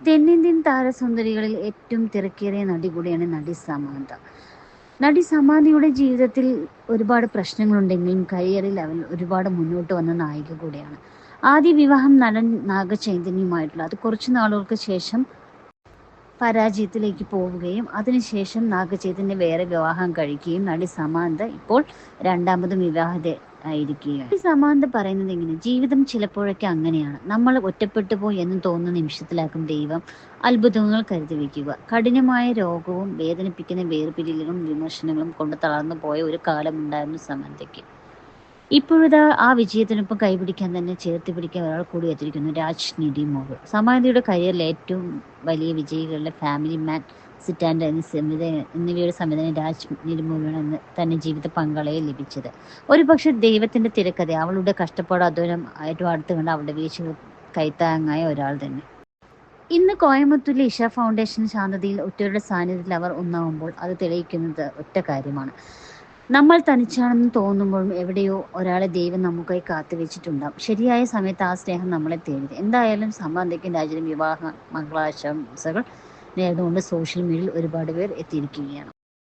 തെന്നിന്ത്യൻ താരസുന്ദരികളിൽ ഏറ്റവും തിരക്കേറിയ നടി കൂടിയാണ് നടി സമാന്ത. നടി സമാന്തയുടെ ജീവിതത്തിൽ ഒരുപാട് പ്രശ്നങ്ങളുണ്ടെങ്കിലും കരിയറിൽ അവൻ ഒരുപാട് മുന്നോട്ട് വന്ന നായിക കൂടിയാണ്. ആദ്യ വിവാഹം നടൻ നാഗചൈതന്യമായിട്ടുള്ള അത് കുറച്ചു നാളുകൾക്ക് ശേഷം പരാജയത്തിലേക്ക് പോവുകയും അതിനുശേഷം നാഗചൈതന്യ വേറെ വിവാഹം കഴിക്കുകയും നടി സമാന്ത ഇപ്പോൾ രണ്ടാമതും വിവാഹിത ആയിരിക്കുകയാണ്. സമാന്ത പറയുന്നത് ഇങ്ങനെ ജീവിതം ചിലപ്പോഴൊക്കെ അങ്ങനെയാണ്. നമ്മൾ ഒറ്റപ്പെട്ടു പോയി എന്ന് തോന്നുന്ന നിമിഷത്തിലാക്കും ദൈവം അത്ഭുതങ്ങൾ കരുതി വയ്ക്കുക. കഠിനമായ രോഗവും വേദനിപ്പിക്കുന്ന വേർപിരിയലുകളും വിമർശനങ്ങളും കൊണ്ട് തളർന്നു പോയ ഒരു കാലമുണ്ടായിരുന്നു സമാന്തയ്ക്ക്. ഇപ്പോഴത്തെ ആ വിജയത്തിനൊപ്പം കൈപിടിക്കാൻ തന്നെ ചേർത്ത് പിടിക്കാൻ ഒരാൾ കൂടി എത്തിയിരിക്കുന്നു രാജ് നിധി മോഹൻ സമാന്തയുടെ കരിയറിൽ ഏറ്റവും വലിയ വിജയികളുടെ ഫാമിലി മാൻ സിറ്റാൻഡ് എന്ന സംവിധ എന്നിവയുടെ സംവിധാനം രാജ് നിരുമോഹൻ എന്ന് തന്നെ ജീവിത പങ്കാളിയെ ലഭിച്ചത്. ഒരു പക്ഷെ ദൈവത്തിന്റെ തിരക്കഥ അവളുടെ കഷ്ടപ്പാട് അധ്വാനം ഏറ്റവും അടുത്ത് കണ്ട് അവളുടെ വീഴ്ചകൾ കൈത്താങ്ങായ ഒരാൾ തന്നെ. ഇന്ന് കോയമ്പത്തൂരിലെ ഇഷ ഫൗണ്ടേഷൻ ശാന്തതയിൽ ഒറ്റയുടെ സാന്നിധ്യത്തിൽ അവർ ഒന്നാവുമ്പോൾ അത് തെളിയിക്കുന്നത് ഒറ്റ കാര്യമാണ്. നമ്മൾ തനിച്ചാണെന്ന് തോന്നുമ്പോഴും എവിടെയോ ഒരാളെ ദൈവം നമുക്കായി കാത്തു വെച്ചിട്ടുണ്ടാവും ശരിയായ സമയത്ത് ആ സ്നേഹം നമ്മളെ തേടി എന്തായാലും സമ്പാദിക്കും രാജ്യം വിവാഹ മംഗളാശംസകൾ നേർന്നുകൊണ്ട് സോഷ്യൽ മീഡിയയിൽ ഒരുപാട് പേർ എത്തിയിരിക്കുകയാണ്.